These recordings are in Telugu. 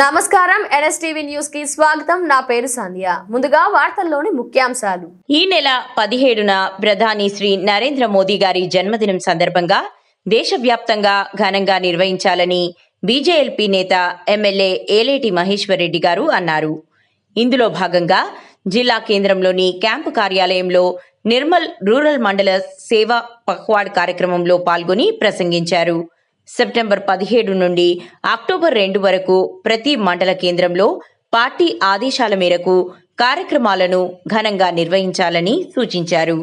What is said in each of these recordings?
నమస్కారం ఎన్ఎస్టీవీ న్యూస్కి స్వాగతం. నా పేరు సంధ్య. ముందుగా వార్తల్లోని ముఖ్యాంశాలు. ఈ నెల పదిహేడున ప్రధాని శ్రీ నరేంద్ర మోదీ గారి జన్మదినం సందర్భంగా దేశవ్యాప్తంగా ఘనంగా నిర్వహించాలని బీజేఎల్పీ నేత ఎమ్మెల్యే ఏలేటి మహేశ్వర్ రెడ్డి గారు అన్నారు. ఇందులో భాగంగా జిల్లా కేంద్రంలోని క్యాంపు కార్యాలయంలో నిర్మల్ రూరల్ మండల సేవా పఖ్వాడ్ కార్యక్రమంలో పాల్గొని ప్రసంగించారు. సెప్టెంబర్ పదిహేడు నుండి అక్టోబర్ రెండు వరకు ప్రతి మండల కేంద్రంలో పార్టీ ఆదేశాల మేరకు కార్యక్రమాలను ఘనంగా నిర్వహించాలని సూచించారు.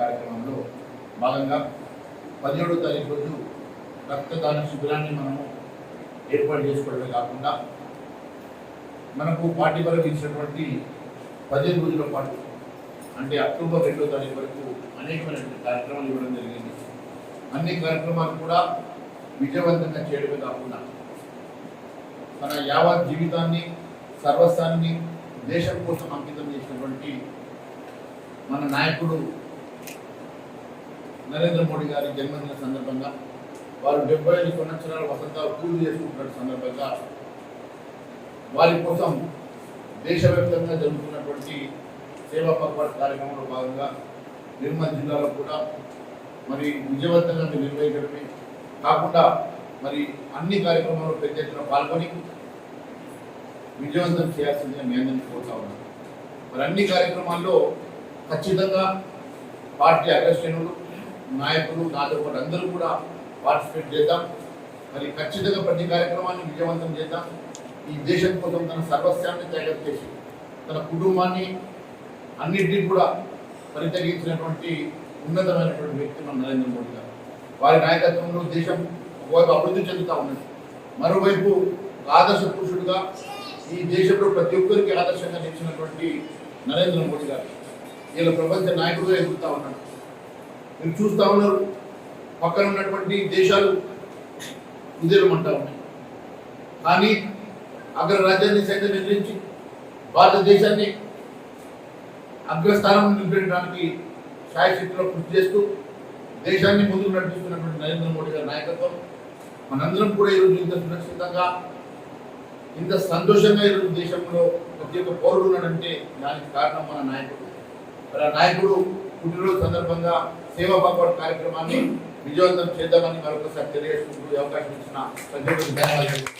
కార్యక్రమంలో భాగంగా పదిహేడో తారీఖు రోజు రక్తదాన శిబిరాన్ని మనము ఏర్పాటు చేసుకోవడమే కాకుండా మనకు పార్టీ వరకు ఇచ్చినటువంటి పదిహేను రోజుల పాటు అంటే అక్టోబర్ రెండో తారీఖు వరకు అనేకమైనటువంటి కార్యక్రమాలు ఇవ్వడం జరిగింది. అన్ని కార్యక్రమాలు కూడా విజయవంతంగా చేయడమే కాకుండా తన యావత్ జీవితాన్ని సర్వస్వాన్ని దేశం కోసం అంకితం చేసినటువంటి మన నాయకుడు నరేంద్ర మోడీ గారి జన్మదిన సందర్భంగా వారు డెబ్బై ఐదు సంవత్సరాల వసంతాలు పూర్తి చేసుకుంటున్న సందర్భంగా వారి కోసం దేశవ్యాప్తంగా జరుగుతున్నటువంటి సేవా పక్వాడ్ కార్యక్రమంలో భాగంగా నిర్మల్ జిల్లాలో కూడా మరి విజయవంతంగా మీరు నిర్వహించడమే కాకుండా మరి అన్ని కార్యక్రమాల్లో పెద్ద ఎత్తున పాల్గొని విజయవంతం చేయాల్సిందిగా మీ అందరినీ కోరుతా ఉన్నాను. మరి అన్ని కార్యక్రమాల్లో ఖచ్చితంగా పార్టీ అగ్రశ్రేణులు నాయకులు నాతో పాటు అందరూ కూడా పార్టిసిపేట్ చేద్దాం. మరి ఖచ్చితంగా ప్రతి కార్యక్రమాన్ని విజయవంతం చేద్దాం. ఈ దేశం కోసం తన సర్వస్వాన్ని త్యాగం చేసి తన కుటుంబాన్ని అన్నింటినీ కూడా పరితగించినటువంటి ఉన్నతమైనటువంటి వ్యక్తి మన నరేంద్ర మోడీ గారు. వారి నాయకత్వంలో దేశం ఒకవైపు అభివృద్ధి చెందుతూ ఉన్నది. మరోవైపు ఆదర్శ పురుషుడుగా ఈ దేశంలో ప్రతి ఒక్కరికి ఆదర్శంగా నిలిచినటువంటి నరేంద్ర మోడీ గారు వీళ్ళ ప్రపంచ నాయకుడుగా ఎదుగుతూ ఉన్నాడు మీరు చూస్తా ఉన్నారు పక్కన ఉన్నటువంటి దేశాలు కుదేరమంటా ఉన్నాయి. కానీ అగ్ర రాజ్యాన్ని సైతం ఎదిరించి భారతదేశాన్ని అగ్రస్థానం నిలబెట్టడానికి శాయశక్తిలో కృషి చేస్తూ దేశాన్ని ముందుకు నడిపిస్తున్నటువంటి నరేంద్ర మోడీ గారి నాయకత్వం మనందరం కూడా ఈరోజు ఇంత సురక్షితంగా ఇంత సంతోషంగా ఈరోజు దేశంలో ప్రతి ఒక్క పౌరుడు ఉన్నాడంటే దానికి కారణం మన నాయకుడు. మరి ఆ నాయకుడు పుట్టినరోజు సందర్భంగా సేవా పక్వాడ్ కార్యక్రమాన్ని విజయవంతం చేద్దామని మరొకసారి తెలియజేసుకుంటూ అవకాశం ఇచ్చిన ప్రతి ఒక్కరికి ధన్యవాదాలు.